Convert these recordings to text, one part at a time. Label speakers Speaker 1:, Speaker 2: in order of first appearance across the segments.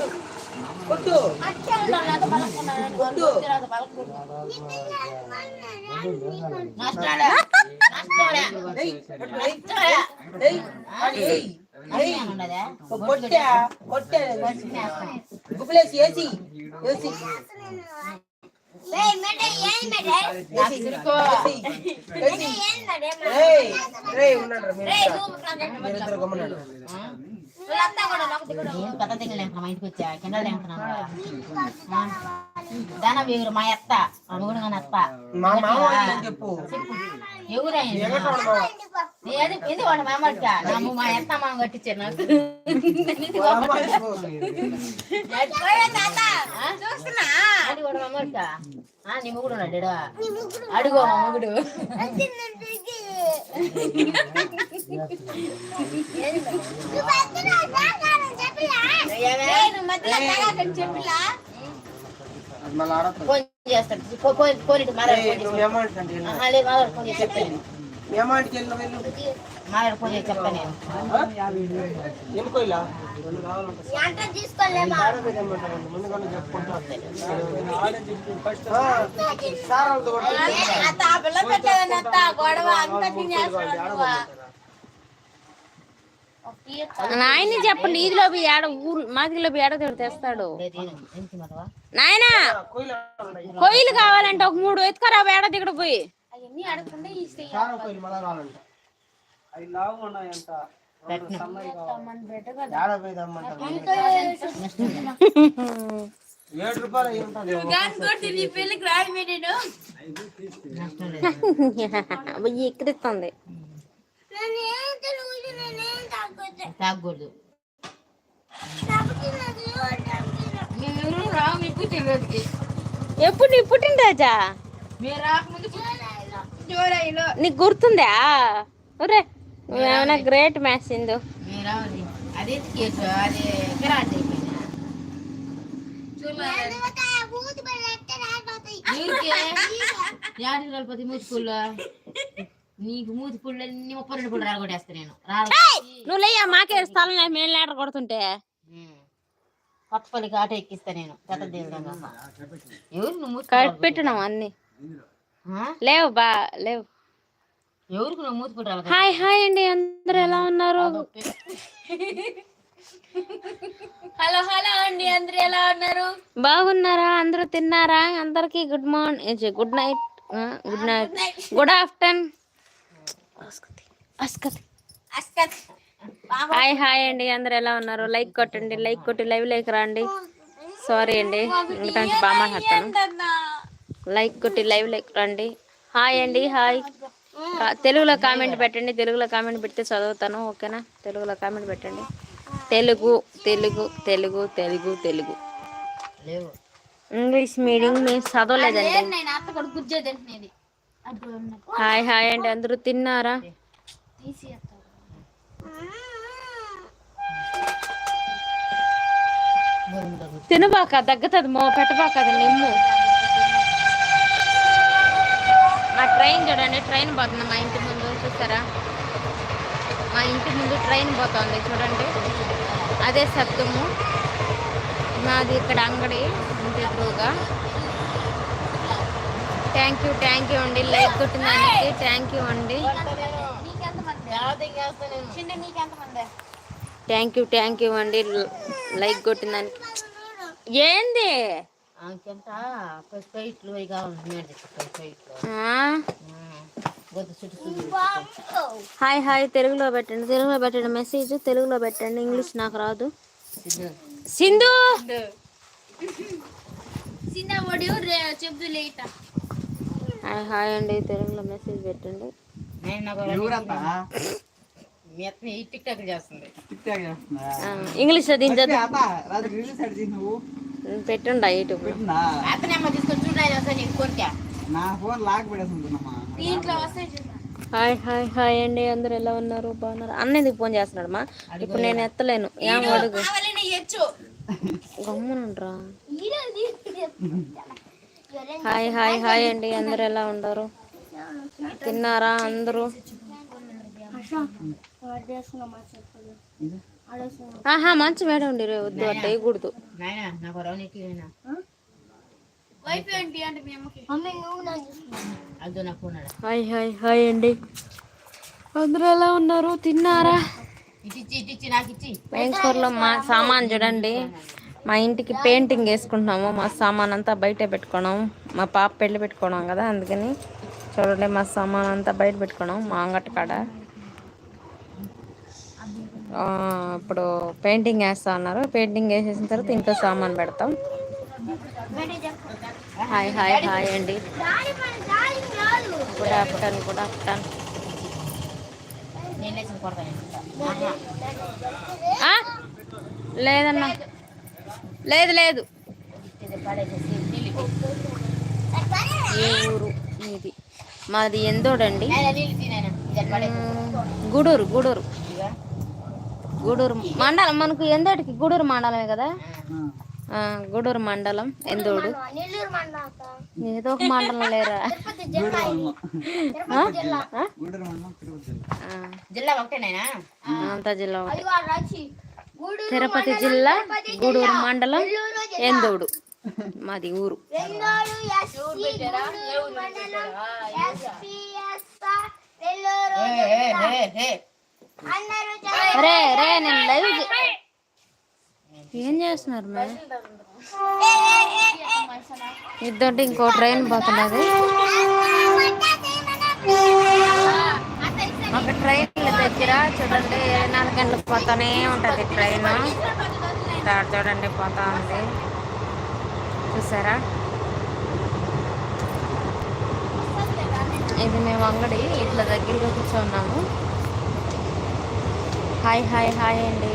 Speaker 1: కొట్టు కొట్టు, కొట్టా కొట్టా గుబ్బలేసి ఏసి ఏసి
Speaker 2: నాకు తిరుకో
Speaker 1: ఏసి ఏయ్ రేయ్ ఉన్నాడు మీరు మీరిద్దరు. గమ్మున్నాడు
Speaker 2: నేను పెద్ద దగ్గర లేకుండా మా ఇంటికి వచ్చా కింద లేకున్నాను దాన వీరు మా అత్త
Speaker 1: చెప్పు.
Speaker 2: ఇది వాడు మామడిక నమ్ము మా ఎంత మామ కట్టించారు నాకు? అది వాడు మామడిక నీ ముగుడు ఉన్నాడు. అడుగు మా ముగుడు. ఫోన్ చేస్తాడు. ఫోన్ ఫోన్ ఇటు మాట్లాడు ఫోన్ చేసి చెప్తాను మాట్లాడు ఫోన్ చేసి చెప్తాను నేను.
Speaker 1: ఎందుకో ఇలా రెండు కావాలంటే ఆడపిల్ల ఏమంటారండి? ముందుగానే చెప్పుకుంటా. ఆ, సార్ వాళ్ళతో కూడా
Speaker 2: అత్త ఆ పిల్ల పెట్టేదని అత్త గొడవ అంతా తినేస్తున్నాడు
Speaker 3: నాయన్ని చెప్పండి ఈదిలో ఏడ ఊరు మాదిలో ఏడ తిడు తెస్తాడు? నాయనా. కొయ్యలు కావాలంటే ఒక మూడు ఎత్తుకరా ఏడ దిగడ పోయి?
Speaker 2: ఈ స్టేజ్
Speaker 1: సార్ కోయిలు మళ్ళా కావాలంట అవి లావు ఉన్నాయంట ఏడ పోయి తెమ్మంటారు? ఏడు రూపాయలు అయి ఉంటుంది
Speaker 2: నీ పెళ్ళికి రాయమే నేను
Speaker 3: వెయ్యి ఎక్కిరిస్తుంది
Speaker 2: తాగకూడదు.
Speaker 3: ఎప్పుడు నీ పుట్టినరోజా నీకు గుర్తుందా? ఒరే నువ్వేమైనా గ్రేట్ మ్యాచ్ ఇందు
Speaker 2: యాడికి రాలిపోతే మూతి పుల్ల నీకు మూతి పుల్ల అన్ని ముప్పై రెండు పుల్ల రాలగొట్టేస్తా నేను.
Speaker 3: నువ్వు లేయా మాకే స్థలం మేము లేటర్ కొడుతుంటే.
Speaker 2: ఆటో ఎక్కిస్తా నేను పెద్ద దేవుడు ఎవరు నువ్వు
Speaker 3: అన్ని? లేవు బా లేవు.
Speaker 2: ఎవరికి నువ్వు మూతి పుల్ల
Speaker 3: హాయ్ హాయ్ అండి అందరు ఎలా ఉన్నారు?
Speaker 2: హలో హలో అండి అందరు ఎలా ఉన్నారు?
Speaker 3: బాగున్నారా? అందరూ తిన్నారా? అందరికి good morning good night. Good night. Good afternoon. Hi hi అండి. అందరు ఎలా ఉన్నారు? లైక్ కొట్టండి లైక్ కొట్టి లైవ్ లైక్ రండి. సారీ అండి. ఇంకా బాగా మాట్లాడతాను. లైక్ కొట్టి లైవ్ లైక్ రండి. హాయ్ అండి హాయ్. తెలుగులో కామెంట్ పెట్టండి. తెలుగులో కామెంట్ పెడితే చదువుతాను ఓకేనా? తెలుగులో కామెంట్ పెట్టండి. తెలుగు తెలుగు తెలుగు తెలుగు తెలుగు. ఇంగ్లీష్ మీడియం మేము చదవలేదండి. హాయ్ హాయ్ అండి. అందరూ తిన్నారా? తినబాక తగ్గుతుంది మో పెట్టబాక అది నిమ్ము. మా ట్రైన్ చూడండి ట్రైన్ పోతుంది మా ఇంటి ముందు చూస్తారా? మా ఇంటి ముందు ట్రైన్ పోతుంది చూడండి. అదే సత్తుము. మాది ఇక్కడ అంగడి ఇంటి ఎదురుగా. థ్యాంక్ యూ థ్యాంక్ యూ అండి. లైక్ కొట్టిన దానికి థ్యాంక్ యూ అండి. థ్యాంక్ యూ థ్యాంక్ యూ అండి. లైక్ కొట్టిన దానికి ఏంది హాయ్ హాయ్. తెలుగులో పెట్టండి తెలుగులో పెట్టండి. మెసేజ్ తెలుగులో పెట్టండి. ఇంగ్లీష్ నాకు రాదు. సింధు. హాయ్ హాయ్ అండి. తెలుగులో మెసేజ్ పెట్టండి. ఇంగ్లీష్ పెట్టుండా యూట్యూబ్ హాయ్ హాయ్ హాయ్ అండి. అందరు ఎలా ఉన్నారు? బాగున్నారు? అన్న ఎందుకు ఫోన్ చేస్తున్నాడు మా? ఇప్పుడు నేను ఎత్తలేను. ఏం అడుగు? గమ్మునుండ్రా. హాయ్ హాయ్ హాయ్ అండి. అందరు ఎలా ఉండరు తిన్నారా అందరూ? ఆహా మంచి మేడం ఉండి రే వద్దు అట్ట వేయకూడదు. హాయ్ హాయ్ హాయ్ అండి. అందరూ ఎలా ఉన్నారు? తిన్నారా? మా సామాన్ చూడండి. మా ఇంటికి పెయింటింగ్ వేసుకుంటున్నాము మా సామాన్ అంతా బయట పెట్టుకున్నాం. మా పాప పెళ్ళి పెట్టుకున్నాం కదా అందుకని చూడండి మా సామాన్ అంతా బయట పెట్టుకున్నాం మా అంగటి కాడ. ఇప్పుడు పెయింటింగ్ వేస్తా ఉన్నారు పెయింటింగ్ వేసేసిన తర్వాత ఇంట్లో సామాన్ పెడతాం. హాయ్ హాయ్ హాయ్ అండి. Good afternoon good afternoon? లేదన్నా. లేదు లేదు.
Speaker 2: ఇది
Speaker 3: ఏ ఊరు? మీది. మాది ఎందోడండి?
Speaker 2: ఇది
Speaker 3: గూడూరు గూడూరు. గూడూరు మండలం మనకు ఎందోటికి? గూడూరు మండలమే కదా? ఆ, గూడూరు మండలం ఎందోడు? ఏదో ఒక మండలం లేరా? అంతా జిల్లా ఒకటి. తిరుపతి జిల్లా గూడూరు మండలం ఎందోడు మాది ఊరు. రే రే నేను లైవ్ ఏం చేస్తున్నారు మే ఇద్దరు ఇంకో ట్రైన్ పోతున్నది ఒక ట్రైన్ దగ్గర చూడండి నాలుగు గంటలకు పోతానే ఉంటుంది ట్రైన్. ఇక్కడ చూడండి పోతా ఉంది. చూసారా? ఇది మేము అంగడి ఇట్లా దగ్గరగా కూర్చున్నాము. హాయ్ హాయ్ హాయ్ అండి.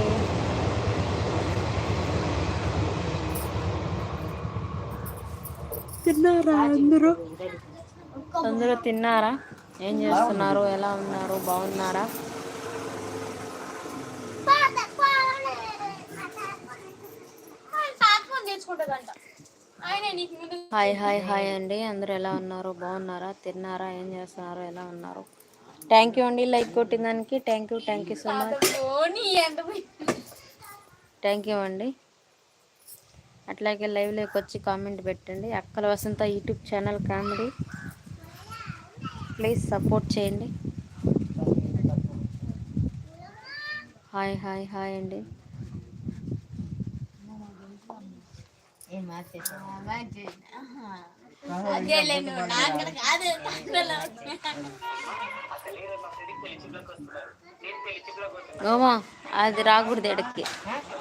Speaker 3: తిన్నారా అందరూ? అందరూ తిన్నారా? ఏం చేస్తున్నారు? ఎలా ఉన్నారు? బాగున్నారా? హాయ్ హాయ్ హాయ్ అండి. అందరు ఎలా ఉన్నారు? బాగున్నారా? తిన్నారా? ఏం చేస్తున్నారు? ఎలా ఉన్నారు? థ్యాంక్ యూ అండి. లైక్ కొట్టిన దానికి thank you thank you so much thank you అండి. అట్లాగే లైవ్లోకి వచ్చి కామెంట్ పెట్టండి. Akkala Vasantha YouTube channel comedy. Please support చేయండి. హాయ్ హాయ్ హాయ్ అండి? ఓమా అది రాకూడదు ఎడక్కి.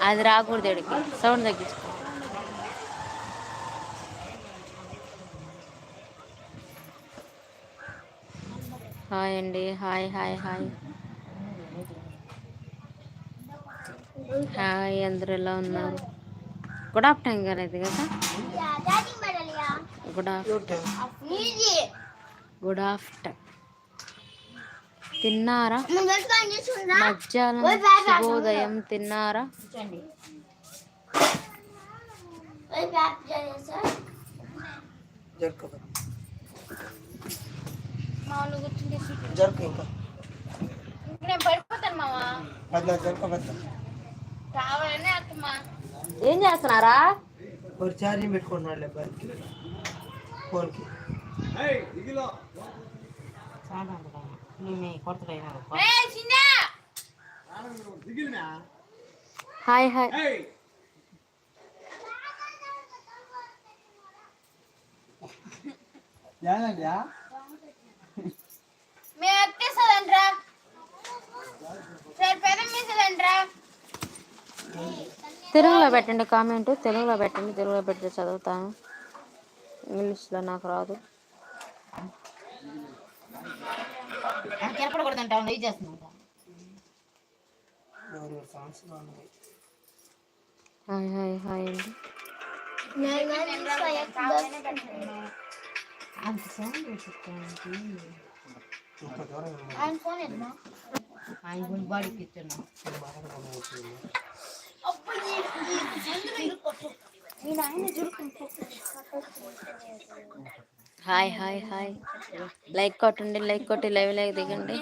Speaker 3: అది రాకూడదు ఎడక్కి. సౌండ్ తగ్గించుకో. హాయ్ అండి. Hi hi hi. హాయ్ అందరూ ఎలా ఉన్నారు? గుడ్ ఆఫ్టర్నూన్ గారు కదా? గుడ్ ఆఫ్టర్ గుడ్ ఆఫ్టర్ తిన్నారా? మధ్యాహ్నం శుభోదయం తిన్నారా?
Speaker 2: కూర్చోండి
Speaker 1: జరుపు ఇంకా.
Speaker 3: నేను పడిపోతాను మావా.
Speaker 1: బద్దా జరుపు బద్దా
Speaker 3: కావాలనే అత్తమ్మా. ఏం చేస్తున్నారా?
Speaker 1: ఒక ఛార్జింగ్ పెట్టుకున్నాడు బైక్కి ఫోన్కి
Speaker 3: హాయ్ హాయ్.
Speaker 1: ఏనండి
Speaker 3: మేము మీసదంట్రా తెలుగులో పెట్టండి కామెంట్ తెలుగులో పెట్టండి తెలుగులో పెడితే చదువుతాను. ఇంగ్లీష్లో నాకు రాదు. హాయ్ హాయ్ హాయ్ అండి.
Speaker 2: అంత సౌండ్ ఆయన బాడీకి
Speaker 3: హాయ్ హాయ్ హాయ్. లైక్ కొట్టండి లైక్ కొట్టి లైవ్ లైక్ దిగండి.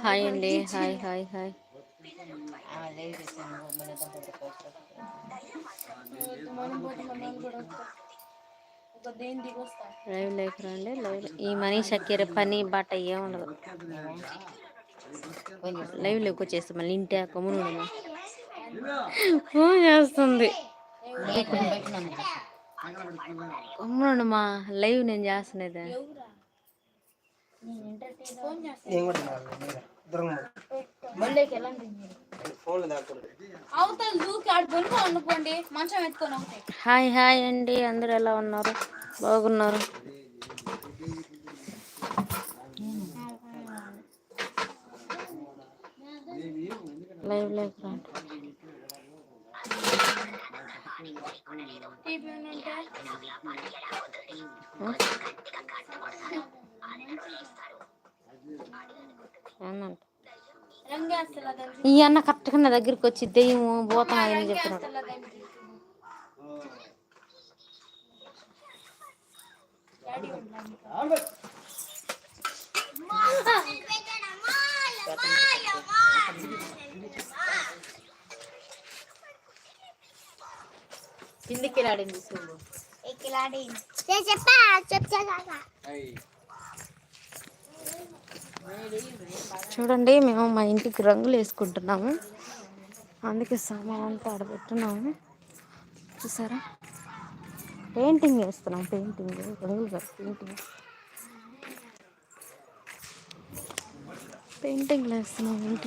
Speaker 3: హాయ్ అండి hi hi hi. Live like రండి లైవ్ ఈ మనీ షకీర పని బట్ట ఏముండదు లైవ్ లైక్ వచ్చేస్తా మళ్ళీ ఇంటి కమ్మును ఫోన్ చేస్తుంది? కమ్మును మా లైవ్ నేను చేస్తున్నది. హాయ్ హాయ్ అండి. అందరు ఎలా ఉన్నారు? బాగున్నారు. లైవ్ లైవ్ రండి. ఈ అన్న కరెక్ట్గా నా దగ్గరికి వచ్చి దెయ్యము భూతం అని చెప్తున్నాడు
Speaker 2: రాడింది చూడు
Speaker 3: చూడండి మేము మా ఇంటికి రంగులు వేసుకుంటున్నాము. అందుకే సామాన్ అంతా ఆడబెట్టున్నాము. చూసారా? పెయింటింగ్ వేస్తున్నాం పెయింటింగ్ రంగులు కాదు పెయింటింగ్. పెయింటింగ్ వేస్తున్నాం ఇంటి